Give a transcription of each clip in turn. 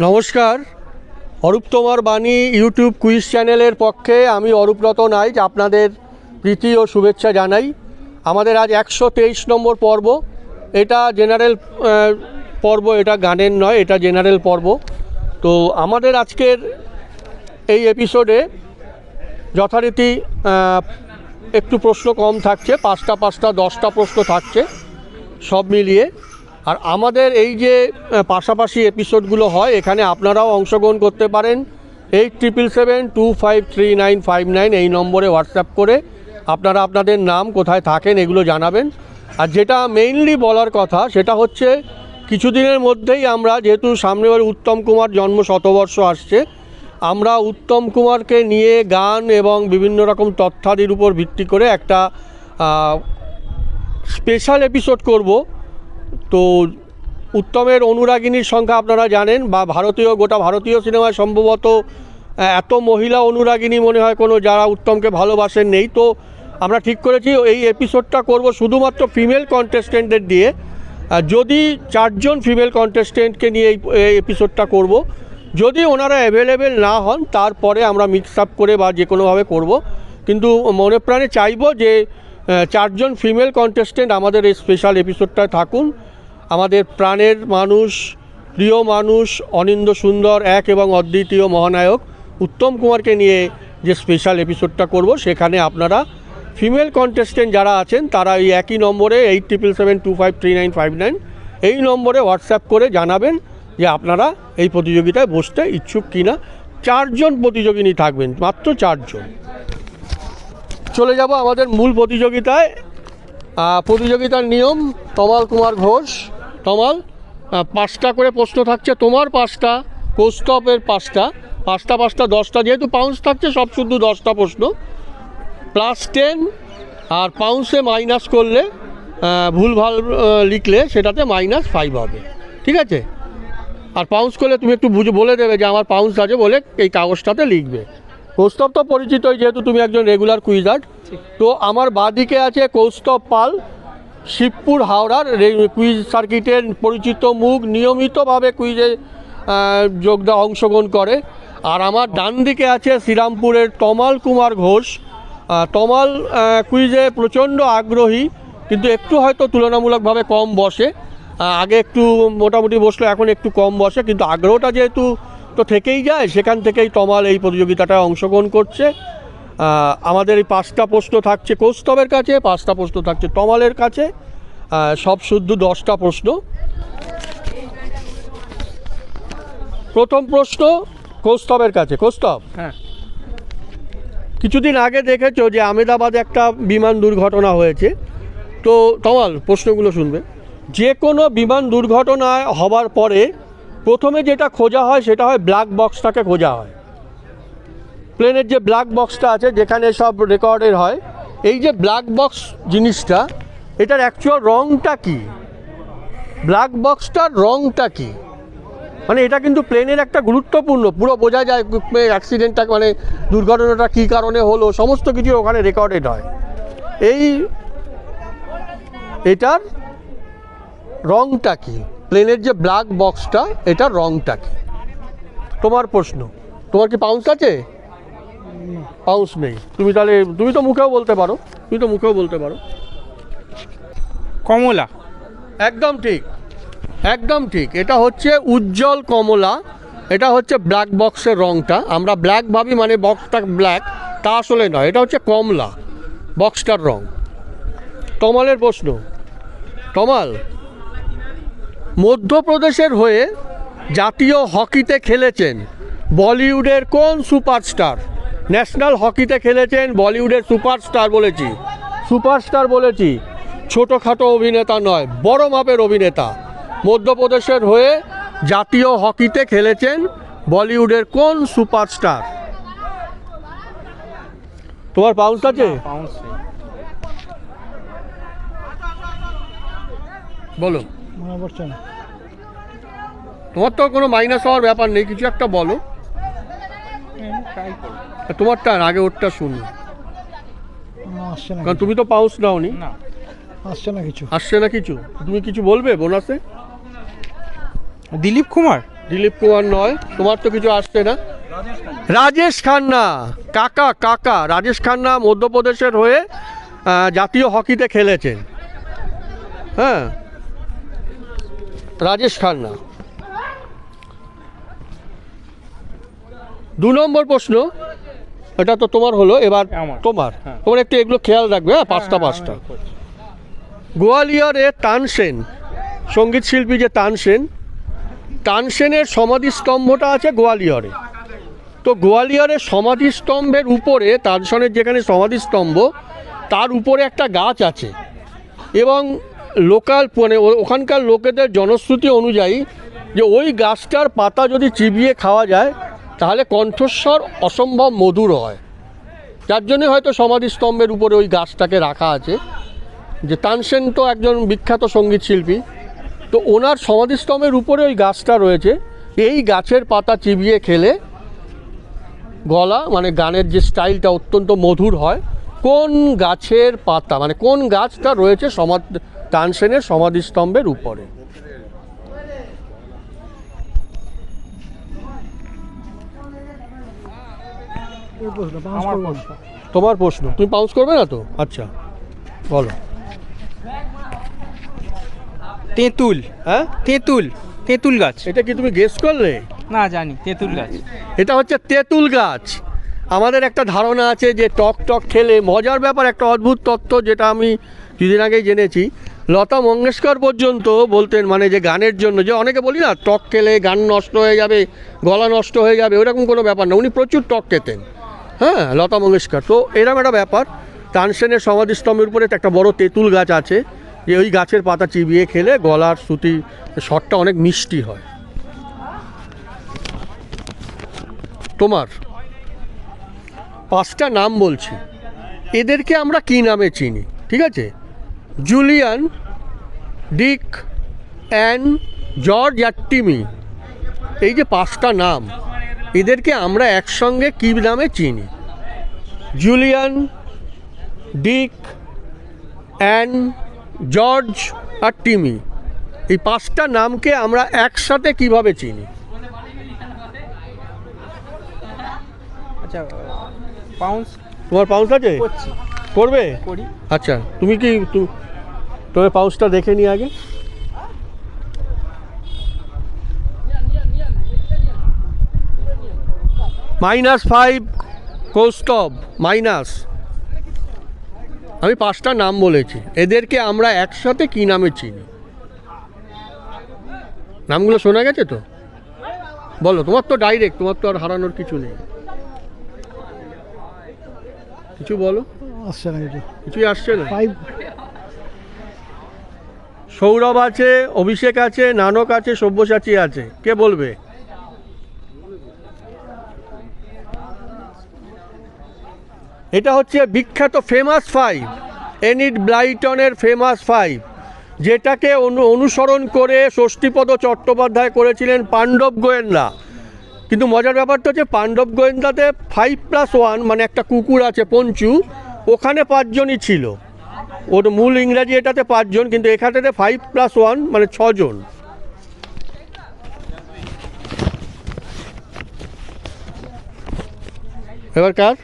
নমস্কার। অরূপ তোমার বাণী ইউটিউব কুইজ চ্যানেলের পক্ষে আমি অরূপরত নাইজ আপনাদের প্রীতি ও শুভেচ্ছা জানাই। আমাদের আজ একশো তেইশ নম্বর পর্ব। এটা জেনারেল পর্ব, এটা গানের নয়, এটা জেনারেল পর্ব। তো আমাদের আজকের এই এপিসোডে যথারীতি একটু প্রশ্ন কম থাকছে, পাঁচটা পাঁচটা, দশটা প্রশ্ন থাকছে, সব মিলিয়ে। আর আমাদের এই যে পাশাপাশি এপিসোডগুলো হয়, এখানে আপনারাও অংশগ্রহণ করতে পারেন। Eight triple seven two five three nine five nine এই নম্বরে হোয়াটসঅ্যাপ করে আপনারা আপনাদের নাম কোথায় থাকেন এগুলো জানাবেন। আর যেটা মেইনলি বলার কথা, সেটা হচ্ছে কিছুদিনের মধ্যেই আমরা, যেহেতু সামনে এবার উত্তম কুমার জন্ম শতবর্ষ আসছে, আমরা উত্তম কুমারকে নিয়ে গান এবং বিভিন্ন রকম তথ্যাদির উপর ভিত্তি করে একটা স্পেশাল এপিসোড করব। তো উত্তমের অনুরাগিনীর সংখ্যা আপনারা জানেন বা ভারতীয়, গোটা ভারতীয় সিনেমায় সম্ভবত এত মহিলা অনুরাগিনী মনে হয় কোনো যারা উত্তমকে ভালোবাসেন নেই। তো আমরা ঠিক করেছি, এই এপিসোডটা করব শুধুমাত্র ফিমেল কন্টেস্টেন্টদের দিয়ে। যদি চারজন ফিমেল কন্টেস্টেন্টকে নিয়ে এই এপিসোডটা করব, যদি ওনারা অ্যাভেলেবেল না হন, তারপরে আমরা মিক্স আপ করে বা যে কোনোভাবে করব। কিন্তু মনে প্রাণে চাইব যে চারজন ফিমেল কন্টেস্টেন্ট আমাদের এই স্পেশাল এপিসোডটায় থাকুন। আমাদের প্রাণের মানুষ, প্রিয় মানুষ, অনিন্দ সুন্দর, এক এবং অদ্বিতীয় মহানায়ক উত্তম কুমারকে নিয়ে যে স্পেশাল এপিসোডটা করব, সেখানে আপনারা ফিমেল কন্টেস্টেন্ট যারা আছেন, তারা এই একই নম্বরে eight triple seven two five three nine five nine এই নম্বরে হোয়াটসঅ্যাপ করে জানাবেন যে আপনারা এই প্রতিযোগিতায় বসতে ইচ্ছুক কিনা। চারজন প্রতিযোগিনী থাকবেন, মাত্র চারজন। চলে যাব আমাদের মূল প্রতিযোগিতায়। প্রতিযোগিতার নিয়ম, তমাল কুমার ঘোষ, তমাল পাঁচটা করে প্রশ্ন থাকছে, তোমার পাঁচটা, কৌস্তবের পাঁচটা পাঁচটা পাঁচটা, দশটা, যেহেতু পাউন্স থাকছে, সব শুধু দশটা প্রশ্ন। প্লাস টেন আর পাউন্সে মাইনাস করলে ভুলভাল লিখলে সেটাতে মাইনাস ফাইভ হবে। ঠিক আছে? আর পাউন্স করলে তুমি একটু বুঝে, বলে দেবে যে আমার পাউন্স আছে বলে এই কাগজটাতে লিখবে। কৌস্তব তো পরিচিতই যেহেতু তুমি একজন রেগুলার কুইজার্ড তো আমার বাদিকে আছে কৌস্তব পাল শিবপুর হাওড়ার কুইজ সার্কিটের পরিচিত মুখ নিয়মিতভাবে কুইজে যোগদা অংশগ্রহণ করে। আর আমার ডান দিকে আছে শ্রীরামপুরের তমাল কুমার ঘোষ। তমাল কুইজে প্রচণ্ড আগ্রহী কিন্তু একটু হয়তো তুলনামূলকভাবে কম বসে। আগে একটু মোটামুটি বসল এখন একটু কম বসে কিন্তু আগ্রহটা যেহেতু তো থেকেই যায় সেখান থেকেই তমাল এই প্রতিযোগিতাটায় অংশগ্রহণ করছে। আমাদের এই পাঁচটা প্রশ্ন থাকছে কৌস্তবের কাছে পাঁচটা প্রশ্ন থাকছে তমালের কাছে সব শুদ্ধ দশটা প্রশ্ন। প্রথম প্রশ্ন কৌস্তবের কাছে। কৌস্তব হ্যাঁ। কিছুদিন আগে দেখেছ যে আমেদাবাদে একটা বিমান দুর্ঘটনা হয়েছে? তো তমাল প্রশ্নগুলো শুনবে। যে কোনো বিমান দুর্ঘটনা হবার পরে প্রথমে যেটা খোঁজা হয় সেটা হয় ব্ল্যাক বক্সটাকে খোঁজা হয়। প্লেনের যে ব্ল্যাক বক্সটা আছে, যেখানে সব রেকর্ডের হয়, এই যে ব্ল্যাক বক্স জিনিসটা, এটার অ্যাকচুয়াল রংটা কি? ব্ল্যাক বক্সটার রংটা কি? মানে এটা কিন্তু প্লেনের একটা গুরুত্বপূর্ণ, পুরো বোঝা যায় অ্যাক্সিডেন্টটা মানে দুর্ঘটনাটা কী কারণে হলো, সমস্ত কিছু ওখানে রেকর্ডেড হয়। এই, এটার রংটা কি? প্লেনের যে ব্ল্যাক বক্সটা এটার রংটা কি? তোমার প্রশ্ন। তোমার কি পাউন্স আছে? পাউন্স নেই। তুমি তাহলে তুমি তো মুখেও বলতে পারো। তুমি তো মুখেও বলতে পারো। কমলা। একদম ঠিক। একদম ঠিক। এটা হচ্ছে উজ্জ্বল কমলা। এটা হচ্ছে ব্ল্যাক বক্সের রংটা। আমরা ব্ল্যাক ভাবি মানে বক্সটা ব্ল্যাক তা আসলে নয়। এটা হচ্ছে কমলা বক্সটার রং। তমালের প্রশ্ন। তমাল মধ্যপ্রদেশের হয়ে জাতীয় হকিতে খেলেছেন বলিউডের কোন সুপারস্টার? ন্যাশনাল হকিতে খেলেছেন বলিউডের সুপারস্টার বলেছি। সুপারস্টার বলেছি ছোটোখাটো অভিনেতা নয় বড় মাপের অভিনেতা। মধ্যপ্রদেশের হয়ে জাতীয় হকিতে খেলেছেন বলিউডের কোন সুপারস্টার? তোমার পাউন্স আছে? বলো। মনে পড়ছে না। তোমার তো কোনো মাইনাস হওয়ার ব্যাপার নেই কিছু একটা বলো। করো তোমারটা আগে ওরটা শুনি। আসছে না কারণ তুমি তো পাউস নাওনি। না। আসছে না কিছু। আসছে না কিছু? তুমি কিছু বলবে বোনাসে? দিলীপ কুমার? দিলীপ কুমার নয় তোমার তো কিছু আসছে না। রাজেশ খান্না কাকা কাকা রাজেশ খান্না মধ্যপ্রদেশের হয়ে জাতীয় হকিতে খেলেছেন। হ্যাঁ? রাজেশ খান্না। দু নম্বর প্রশ্ন এটা তো তোমার হলো এবার তোমার। হ্যাঁ। তোমার একটু এগুলো খেয়াল রাখবে হ্যাঁ পাঁচটা পাঁচটা। গোয়ালিয়রে তানসেন সংগীত শিল্পী যে তানসেন তানসেনের সমাধিস্তম্ভটা আছে গোয়ালিয়রে। তো গোয়ালিয়রের সমাধিস্তম্ভের উপরে তানসেনের যেখানে সমাধিস্তম্ভ তার উপরে একটা গাছ আছে। এবং লোকাল মানে ওখানকার লোকেদের জনশ্রুতি অনুযায়ী যে ওই গাছটার পাতা যদি চিবিয়ে খাওয়া যায়, তাহলে কণ্ঠস্বর অসম্ভব মধুর হয়। যার জন্যে হয়তো সমাধিস্তম্ভের উপরে ওই গাছটাকে রাখা আছে। যে তানসেন তো একজন বিখ্যাত সংগীত শিল্পী। তো ওনার সমাধিস্তম্ভের উপরে ওই গাছটা রয়েছে। এই গাছের পাতা চিবিয়ে খেলে গলা মানে গানের যে স্টাইলটা অত্যন্ত মধুর হয়। কোন গাছের পাতা মানে কোন গাছটা রয়েছে সমাধ তানসেনের সমাধিস্তম্ভের উপরে? তোমার প্রশ্ন। তুমি পাউন্স করবে না তো? আচ্ছা বলো। তেঁতুল হ্যাঁ? তেঁতুল তেঁতুল গাছ। এটা কি তুমি গেস করলে? না জানি তেঁতুল গাছ। এটা হচ্ছে তেঁতুল গাছ। আমাদের একটা ধারণা আছে যে টক টক খেলে মজার ব্যাপার, একটা অদ্ভুত তত্ত্ব যেটা আমি কিছুদিন আগেই জেনেছি। লতা মঙ্গেশকর পর্যন্ত বলতেন মানে যে গানের জন্য, যে অনেকে বলি না, টক খেলে গান নষ্ট হয়ে যাবে, গলা নষ্ট হয়ে যাবে ওরকম কোনো ব্যাপার না, উনি প্রচুর টক খেতেন। হ্যাঁ লতা মঙ্গেশকর। তো এরকম একটা ব্যাপার, তানসেনের সমাধিস্তম্ভের উপরে একটা বড় তেঁতুল গাছ আছে, যে ওই গাছের পাতা চিবিয়ে খেলে গলার শ্রুতি স্বরটা অনেক মিষ্টি হয়। তোমার? পাঁচটা নাম বলছি। এদেরকে আমরা কি নামে চিনি? ঠিক আছে? জুলিয়ান, ডিক, অ্যান, জর্জ আর টিমি। এই যে পাঁচটা নাম, এদেরকে আমরা একসঙ্গে কী নামে চিনি? জুলিয়ান, ডিক, অ্যান, জর্জ আর টিমি। এই পাঁচটা নামকে আমরা একসাথে কীভাবে চিনি? আচ্ছা পাউন্স তোমার পাউন্স আছে? করছি। করবে? করি। আচ্ছা তুমি কি তু- তোমার পাউচটা দেখে নি আগে? মাইনাস ফাইভ কৌস্তব মাইনাস আমি পাঁচটা নাম বলেছি। এদেরকে আমরা একসাথে কি নামে চিনি? নামগুলো শোনা গেছে তো? বলো তোমার তো ডাইরেক্ট তোমার তো আর হারানোর কিছু নেই। কিছু বলো? আসছে না কিছু কিছুই আসছে না? ফাইভ সৌরভ আছে অভিষেক আছে নানক আছে সব্যসাচী আছে। কে বলবে? এটা হচ্ছে বিখ্যাত ফেমাস ফাইভ এনিট ব্লাইটনের ফেমাস ফাইভ যেটাকে অনু অনুসরণ করে ষষ্ঠীপদ চট্টোপাধ্যায় করেছিলেন পাণ্ডব গোয়েন্দা। কিন্তু মজার ব্যাপারটা হচ্ছে পাণ্ডব গোয়েন্দাতে ফাইভ প্লাস ওয়ান মানে একটা কুকুর আছে পঞ্চু ওখানে পাঁচজনই ছিল। ওর মূল ইংরাজি এটাতে পাঁচজন কিন্তু এখানেতে ফাইভ প্লাস ওয়ান মানে ছজন। এবার কার?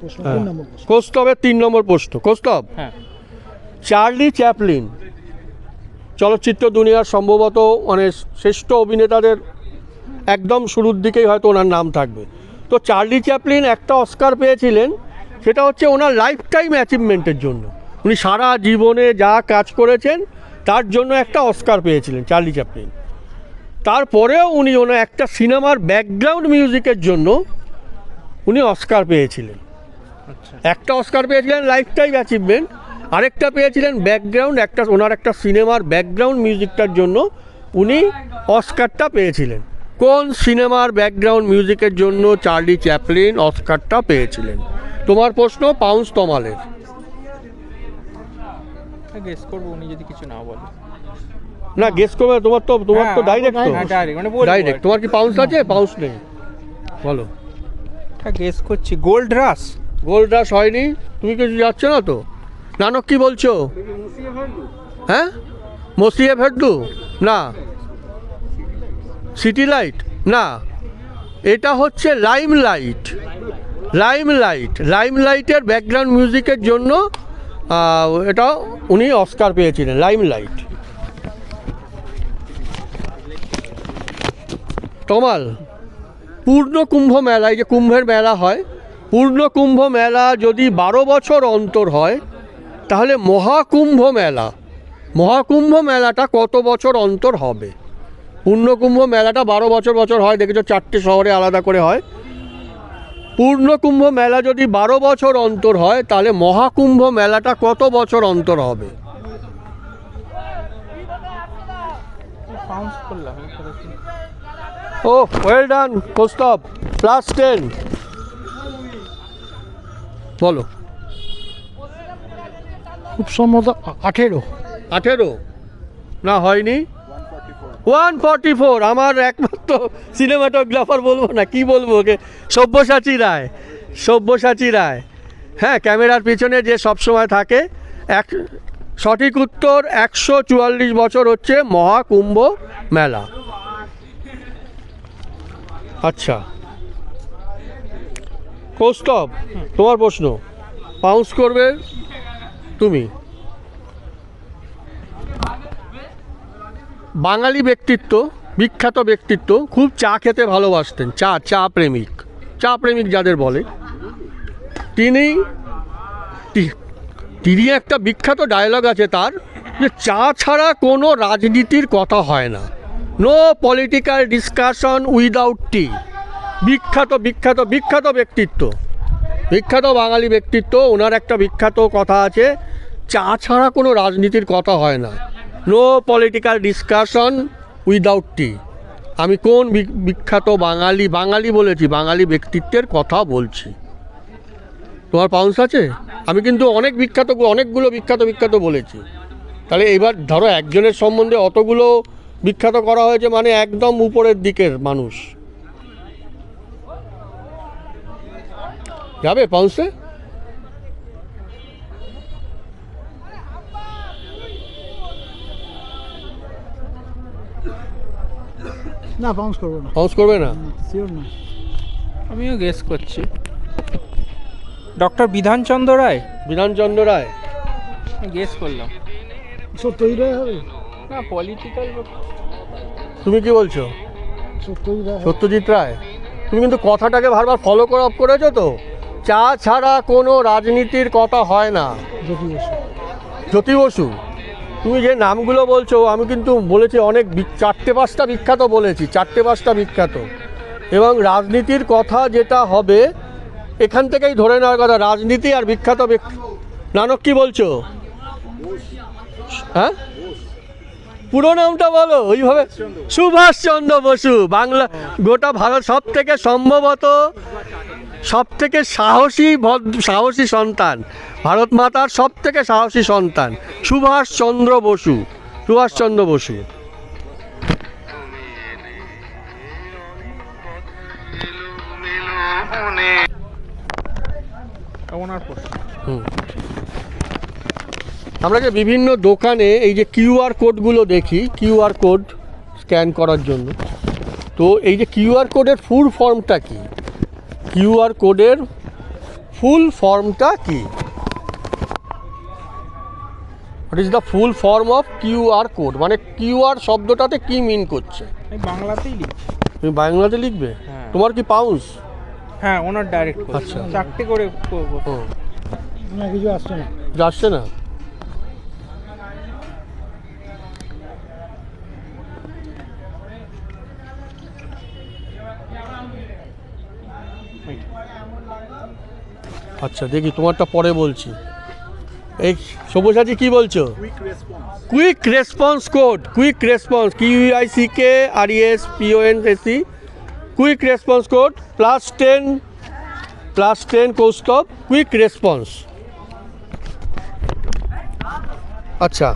প্রশ্ন হ্যাঁ। তিন নম্বর প্রশ্ন। কৌস্তবের তিন নম্বর প্রশ্ন কৌস্তব হ্যাঁ। Charlie Chaplin. চলচ্চিত্র দুনিয়ার সম্ভবত মানে শ্রেষ্ঠ অভিনেতাদের একদম শুরুর দিকেই হয়তো ওনার নাম থাকবে। তো চার্লি চ্যাপলিন একটা অস্কার পেয়েছিলেন সেটা হচ্ছে ওনার লাইফ টাইম অ্যাচিভমেন্টের জন্য। উনি সারা জীবনে যা কাজ করেছেন তার জন্য একটা অস্কার পেয়েছিলেন চার্লি চ্যাপলিন। তারপরেও উনি ওনার একটা সিনেমার ব্যাকগ্রাউন্ড মিউজিকের জন্য উনি অস্কার পেয়েছিলেন। আচ্ছা। একটা অস্কার পেয়েছিলেন লাইফ টাইম অ্যাচিভমেন্ট আরেকটা পেয়েছিলেন ব্যাকগ্রাউন্ড একটা ওনার একটা সিনেমার ব্যাকগ্রাউন্ড মিউজিকটার জন্য উনি অস্কারটা পেয়েছিলেন। কোন সিনেমার ব্যাকগ্রাউন্ড মিউজিকের জন্য চার্লি চ্যাপলিন অস্কারটা পেয়েছিলেন? তোমার প্রশ্ন পাউন্স তমালের। গেস করব উনি যদি কিছু না বলে। না গেস করবে তোমার তো তোমার তো হ্যাঁ, ডাইরেক্ট তো। হ্যাঁ, direct, মানে ডাইরেক্ট তোমার কি পাউন্স আছে? পাউন্স নেই। বলো। গেস করছি গোল্ড রাস। গোল্ড রাশ হয়নি? তুমি কিছু যাচ্ছ না তো? নানক কি বলছো? হ্যাঁ? মসিয়ে ফেরদু না। City light? না। এটা হচ্ছে lime light lime light lime লাইটের ব্যাকগ্রাউন্ড মিউজিকের জন্য এটা উনি অস্কার পেয়েছিলেন লাইম লাইট তমাল, পূর্ণ কুম্ভ মেলা, এই যে কুম্ভের মেলা হয়, পূর্ণ কুম্ভ মেলা যদি বারো বছর অন্তর হয়, তাহলে মহাকুম্ভ মেলা। মহাকুম্ভ মেলাটা কত বছর অন্তর হবে? পূর্ণকুম্ভ মেলাটা বারো বছর বছর হয় দেখেছ চারটে শহরে আলাদা করে হয়। পূর্ণকুম্ভ মেলা যদি বারো বছর অন্তর হয় তাহলে মহাকুম্ভ মেলাটা কত বছর অন্তর হবে। ও ওয়েল ডান প্রস্তাব প্লাস টেন বলো। খুব সম্ভবত আঠেরো। আঠেরো? না হয়নি? ওয়ান ফর্টি ফোর, আমার একমাত্র সিনেমাটোগ্রাফার বলব না, কি বলব ওকে? সব্যসাচী রায় সব্যসাচী রায়। হ্যাঁ ক্যামেরার পিছনে যে সবসময় থাকে, এক, সঠিক উত্তর একশো চুয়াল্লিশ বছর হচ্ছে মহাকুম্ভ মেলা। আচ্ছা। কৌস্তব, তোমার প্রশ্ন। পাউন্স করবে তুমি। বাঙালি ব্যক্তিত্ব, বিখ্যাত ব্যক্তিত্ব খুব চা খেতে ভালোবাসতেন, চা চা প্রেমিক। চা প্রেমিক যাদের বলে। তিনি তিনি একটা বিখ্যাত ডায়লগ আছে তার যে চা ছাড়া কোনো রাজনীতির কথা হয় না। No political discussion without tea বিখ্যাত বিখ্যাত বিখ্যাত ব্যক্তিত্ব। বিখ্যাত বাঙালি ব্যক্তিত্ব, ওনার একটা বিখ্যাত কথা আছে, চা ছাড়া কোনো রাজনীতির কথা হয় না। No political discussion without tea আমি কোন বিখ্যাত বাঙালি বাঙালি বলেছি, বাঙালি ব্যক্তিত্বের কথা বলছি। তোমার পাউন্স আছে? আমি কিন্তু অনেক বিখ্যাত, অনেকগুলো বিখ্যাত বিখ্যাত বলেছি। তাহলে এবার ধরো একজনের সম্বন্ধে অতগুলো বিখ্যাত করা হয়েছে মানে একদম উপরের দিকের মানুষ। যাবে পাউন্সে না পাউন্স করব না। পাউন্স করবে না? শিওর না। আমিও গেস করছি। ডক্টর বিধানচন্দ্র রায়? বিধানচন্দ্র রায়। গেস করলাম। সত্যই রায় হবে? না পলিটিক্যাল তুমি কি বলছো? সত্যই রায় সত্যজিৎ রায়? তুমি কিন্তু কথাটাকে বারবার ফলো করে অফ করেছ তো? চা ছাড়া কোনো রাজনীতির কথা হয় না। জ্যোতি বসু। জ্যোতি বসু? তুমি যে নামগুলো বলছো, আমি কিন্তু বলেছি অনেক চারটে পাঁচটা বিখ্যাত বলেছি, চারটে পাঁচটা বিখ্যাত। এবং রাজনীতির কথা যেটা হবে, এখান থেকেই ধরে নেওয়ার কথা, রাজনীতি আর বিখ্যাত নানক কি বলছো? হ্যাঁ? পুরো নামটা বলো, ওইভাবে সুভাষচন্দ্র বসু, বাংলা, গোটা ভারত সব থেকে সম্ভবত সব থেকে সাহসী সাহসী সন্তান। ভারত মাতার সব থেকে সাহসী সন্তান সুভাষচন্দ্র বসু। সুভাষচন্দ্র বসু। আমরা যে বিভিন্ন দোকানে এই যে কিউআর কোডগুলো দেখি কিউআর কোড স্ক্যান করার জন্য তো এই যে কিউআর কোডের ফুল ফর্মটা কি? কিউআর কোডের ফুল ফর্মটা কি? What is the full form of QR code? মানে কিউআর শব্দটাতে কি মিন করছে? বাংলাতেই লিখছি। তুমি বাংলাতে লিখবে? হ্যাঁ। তোমার কি পাউন্স হ্যাঁ ওনার ডাইরেক্ট আচ্ছা। চারটে করে ও। না কিছু আসছে না। যাচ্ছে না? আচ্ছা দেখি তোমারটা পরে বলছি। এই সব্যসাচী কি বলছো? Quick response code quick response Q I C K R E S P O N S E quick response code plus ten plus ten Kaustav quick response আচ্ছা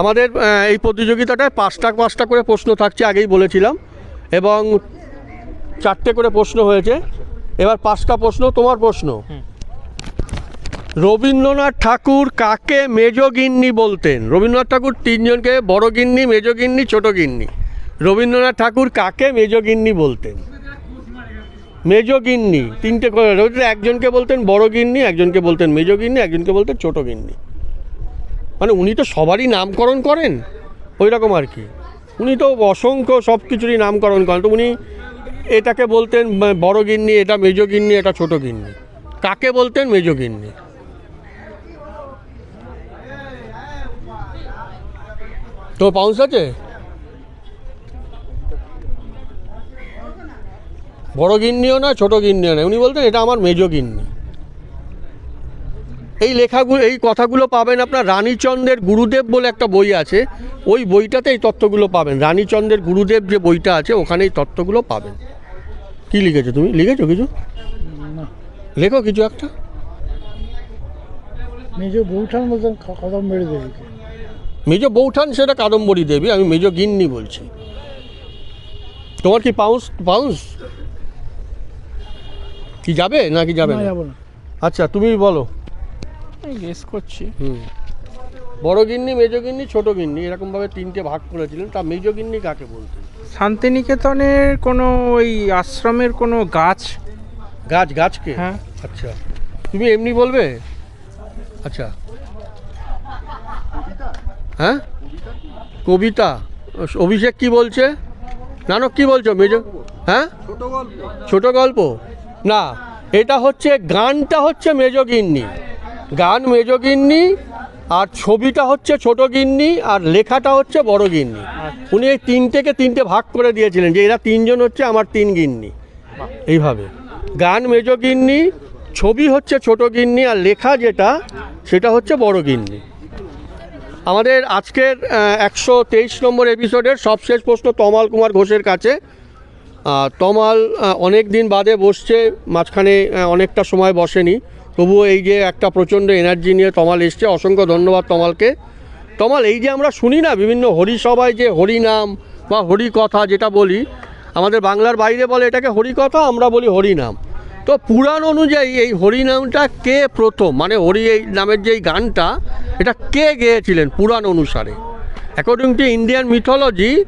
আমাদের এই প্রতিযোগিতাটায় পাঁচটা পাঁচটা করে প্রশ্ন থাকছে আগেই বলেছিলাম। এবং চারটে করে প্রশ্ন হয়েছে। এবার পাঁচটা প্রশ্ন তোমার প্রশ্ন। রবীন্দ্রনাথ ঠাকুর কাকে মেজ গিন্নি বলতেন? রবীন্দ্রনাথ ঠাকুর তিনজনকে বড় গিন্নি মেজ গিন্নি ছোট গিন্নি। রবীন্দ্রনাথ ঠাকুর কাকে মেজগিন্নি বলতেন? মেজগিন্নি তিনটে করে। রবীন্দ্রনাথ একজনকে বলতেন বড় গিন্নি একজনকে বলতেন মেজগিন্নি একজনকে বলতেন ছোট গিন্নি। মানে উনি তো সবারই নামকরণ করেন? ওই রকম আর কি। উনি তো অসংখ্য সব কিছুরই নামকরণ করেন। তো উনি এটাকে বলতেন বড় গিন্নি, এটা মেজগিন্নি এটা ছোট গিন্নি। কাকে বলতেন? মেজগিন্নি তো পাউন্স আছে? বড় গিন্নিও না, ছোট গিন্নিও না। উনি বলতেন, এটা আমার মেজ গিন্নি। এই লেখাগুলো এই কথাগুলো পাবেন আপনার রানীচন্দ্রের গুরুদেব বলে একটা বই আছে। ওই বইটাতে এই তত্ত্বগুলো পাবেন। রানীচন্দ্রের গুরুদেব যে বইটা আছে, ওখানে এই তত্ত্বগুলো পাবেন। কি লিখেছো তুমি? লিখেছো কিছু? লেখো কিছু একটা। মেজো বৌঠান বলতেন খ- কদম দেবীকে মেজ বৌঠান সেটা কাদম্বরী দেবী আমি মেজ গিন্নি বলছি। তোমার কি পাউন্স পাউন্স কি যাবে নাকি যাবে না আচ্ছা তুমি বলো। গেস করছি। হুম। বড় গিন্নি মেজ গিন্নি ছোট গিন্নি এরকমভাবে তিনটে ভাগ করেছিলেন। তা মেজ গিন্নি কাকে বলতেন শান্তিনিকেতনের কোনো ওই আশ্রমের কোনো গাছ? গাছ গাছকে হ্যাঁ। আচ্ছা। তুমি এমনি বলবে? আচ্ছা। হ্যাঁ? কবিতা? অভিষেক কি বলছে? নানক কি বলছো? মেজ? হ্যাঁ? ছোট গল্প। না এটা হচ্ছে গানটা হচ্ছে মেজগিন্নি গান মেজগিন্নি আর ছবিটা হচ্ছে ছোট গিন্নি আর লেখাটা হচ্ছে বড় গিন্নি। উনি এই তিনটেকে তিনটে ভাগ করে দিয়েছিলেন যে এরা তিনজন হচ্ছে আমার তিন গিন্নি। এইভাবে। গান মেজ গিন্নি ছবি হচ্ছে ছোট গিন্নি আর লেখা যেটা সেটা হচ্ছে বড় গিন্নি। আমাদের আজকের একশো তেইশ নম্বর এপিসোডের সবশেষ প্রশ্ন তমাল কুমার ঘোষের কাছে। তমাল অনেক দিন বাদে বসছে মাঝখানে অনেকটা সময় বসেনি। তবুও এই যে একটা প্রচণ্ড এনার্জি নিয়ে তমাল এসছে, অসংখ্য ধন্যবাদ তমালকে। তমাল, এই যে আমরা শুনি না বিভিন্ন হরিসভায় যে হরিনাম বা হরিকথা যেটা বলি, আমাদের বাংলার বাইরে বলে এটাকে হরিকথা, আমরা বলি হরিনাম। তো পুরাণ অনুযায়ী এই হরিনামটা কে প্রথম মানে হরি এই নামের যে গানটা, এটা কে গেয়েছিলেন পুরাণ অনুসারে? অ্যাকর্ডিং টু ইন্ডিয়ান মিথোলজি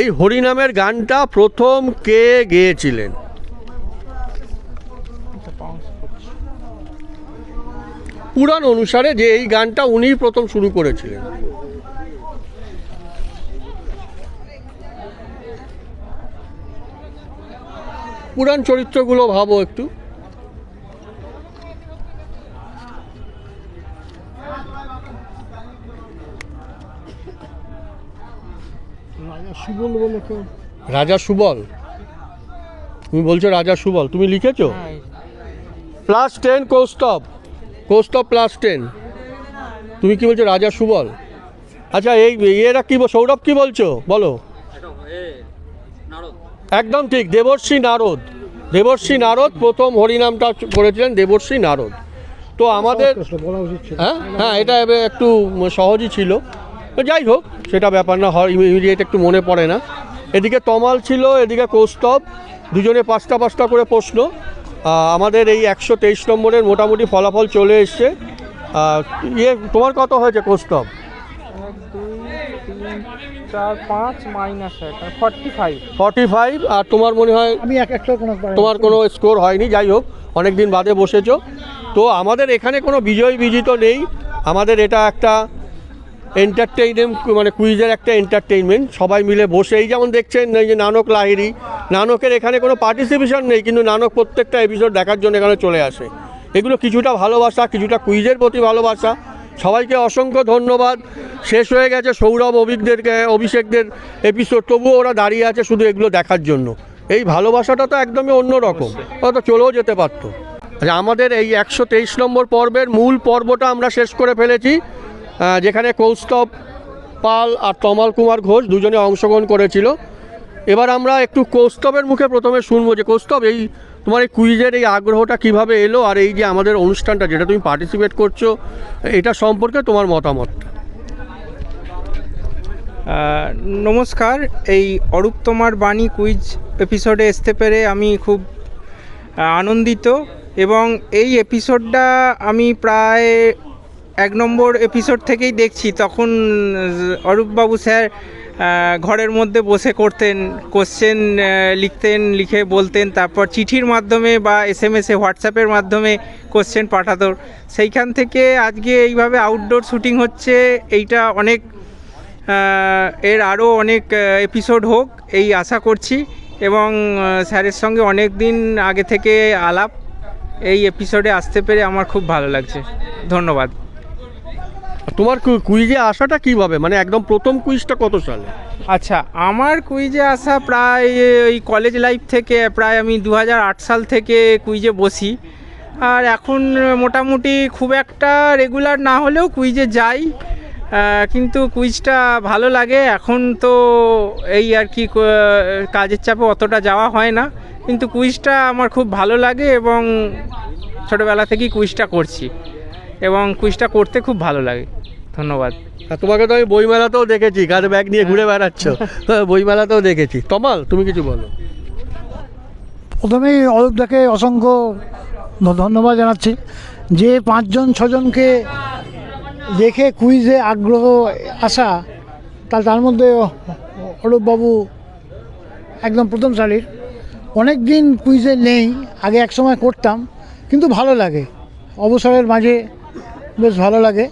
এই হরিনামের গানটা প্রথম কে গেয়েছিলেন? পুরাণ অনুসারে যে এই গানটা উনিই প্রথম শুরু করেছিলেন। পুরাণ চরিত্রগুলো ভাবো একটু। রাজা সুবল বলে রাজা সুবল? তুমি বলছো রাজা সুবল তুমি লিখেছো? Plus ten Kaustav Kaustav plus ten তুমি কি বলছো রাজা সুবল? আচ্ছা এই এরা কি সৌরভ কি বলছো? বলো। একদম ঠিক দেবর্ষী নারদ। দেবর্ষী নারদ প্রথম হরিনামটা করেছিলেন দেবর্ষী নারদ। তো আমাদের হ্যাঁ হ্যাঁ এটা এবার একটু সহজই ছিল। তো যাই হোক সেটা ব্যাপার না হয় ইমিডিয়েট একটু মনে পড়ে না। এদিকে তমাল ছিল এদিকে কৌস্তব দুজনে পাঁচটা পাঁচটা করে প্রশ্ন। আমাদের এই একশো তেইশ নম্বরের মোটামুটি ফলাফল চলে এসছে। ইয়ে তোমার কত হয়েছে এক ফর্টি ফাইভ। আর তোমার মনে হয় আমি তোমার কোনো স্কোর হয়নি? যাই হোক অনেক দিন বাদে বসেছো। তো আমাদের এখানে কোনো বিজয় বিজিত নেই। আমাদের এটা একটা এন্টারটেইনমেন্ট মানে কুইজের একটা এন্টারটেইনমেন্ট সবাই মিলে বসে। এই যেমন দেখছেন, এই যে নানক লাহিরি নানকের এখানে কোনো পার্টিসিপেশন নেই, কিন্তু নানক প্রত্যেকটা এপিসোড দেখার জন্য এখানে চলে আসে। এগুলো কিছুটা ভালোবাসা, কিছুটা কুইজের প্রতি ভালোবাসা। সবাইকে অসংখ্য ধন্যবাদ। শেষ হয়ে গেছে সৌরভ অভিকদেরকে, অভিষেকদের এপিসোড তবুও ওরা দাঁড়িয়ে আছে শুধু এগুলো দেখার জন্য। এই ভালোবাসাটা তো একদমই অন্য রকম চলেও যেতে পারতো। আচ্ছা আমাদের এই একশো তেইশ নম্বর পর্বের মূল পর্বটা আমরা শেষ করে ফেলেছি। যেখানে কৌস্তব পাল আর তমাল কুমার ঘোষ দুজনে অংশগ্রহণ করেছিল। এবার আমরা একটু কৌস্তবের মুখে প্রথমে শুনব যে কৌস্তব এই তোমার এই কুইজের এই আগ্রহটা কীভাবে এলো আর এই যে আমাদের অনুষ্ঠানটা যেটা তুমি পার্টিসিপেট করছ এটা সম্পর্কে তোমার মতামতটা আহ, নমস্কার। এই অরূপ তোমার বাণী কুইজ এপিসোডে আসতে পেরে আমি খুব আনন্দিত এবং এই এপিসোডটা আমি প্রায় এক নম্বর এপিসোড থেকেই দেখছি, তখন অরূপবাবু স্যার ঘরের মধ্যে বসে করতেন কোশ্চেন লিখতেন, লিখে বলতেন, তারপর চিঠির মাধ্যমে বা এস এম এসে হোয়াটসঅ্যাপের মাধ্যমে কোশ্চেন পাঠাতো। সেইখান থেকে আজকে এইভাবে আউটডোর শুটিং হচ্ছে, এইটা অনেক এর আরও অনেক এপিসোড হোক, এই আশা করছি। এবং স্যারের সঙ্গে অনেক দিন আগে থেকে আলাপ, এই এপিসোডে আসতে পেরে আমার খুব ভালো লাগছে। ধন্যবাদ। তোমার কুইজে আসাটা কীভাবে? মানে একদম প্রথম কুইজটা কত সালে? আচ্ছা আমার কুইজে আসা প্রায় ওই কলেজ লাইফ থেকে প্রায় আমি দু হাজার আট সাল থেকে কুইজে বসি। আর এখন মোটামুটি খুব একটা রেগুলার না হলেও কুইজে যাই। কিন্তু কুইজটা ভালো লাগে। এখন তো এই আর কি কাজের চাপে অতটা যাওয়া হয় না। কিন্তু কুইজটা আমার খুব ভালো লাগে এবং ছোটোবেলা থেকেই কুইজটা করছি। এবং কুইজটা করতে খুব ভালো লাগে। ধন্যবাদ। তোমাকে তো আমি বইমেলাতেও দেখেছি কাঁধে ব্যাগ নিয়ে ঘুরে বেড়াচ্ছ। বইমেলাতেও দেখেছি। তমাল তুমি কিছু বলো। প্রথমেই অরূপদাকে অসংখ্য ধন্যবাদ জানাচ্ছি। যে পাঁচজন ছজনকে দেখে কুইজে আগ্রহ আসা তা তার মধ্যে অরূপবাবু একদম প্রথম সারির। অনেক দিন কুইজে নেই আগে এক সময় করতাম কিন্তু ভালো লাগে। অবসরের মাঝে বেশ ভালো লাগে।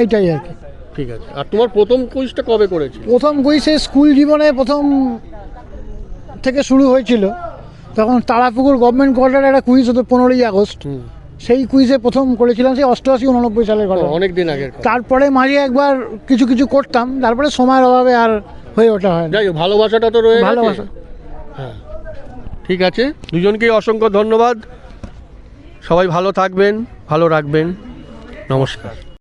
এইটাই আর কি। ঠিক আছে। আর তোমার প্রথম কুইজটা কবে করেছি প্রথম কুইজে স্কুল জীবনে প্রথম থেকে শুরু হয়েছিল। তখন তারাপুকুর গভর্নমেন্ট কোয়ার্টারে একটা কুইজ হতো পনেরোই আগস্ট। সেই কুইজে প্রথম করেছিলাম সেই অষ্টআশি উননব্বই সালের ঘটনা অনেক দিন কথা। তারপরে মাঝে একবার কিছু কিছু করতাম তারপরে সময়ের অভাবে আর হয়ে ওঠা হয় যাই হোক ভালোবাসাটা তো রয়ে ভালোবাসা। হ্যাঁ। ঠিক আছে। দুজনকেই অসংখ্য ধন্যবাদ। সবাই ভালো থাকবেন ভালো রাখবেন। নমস্কার।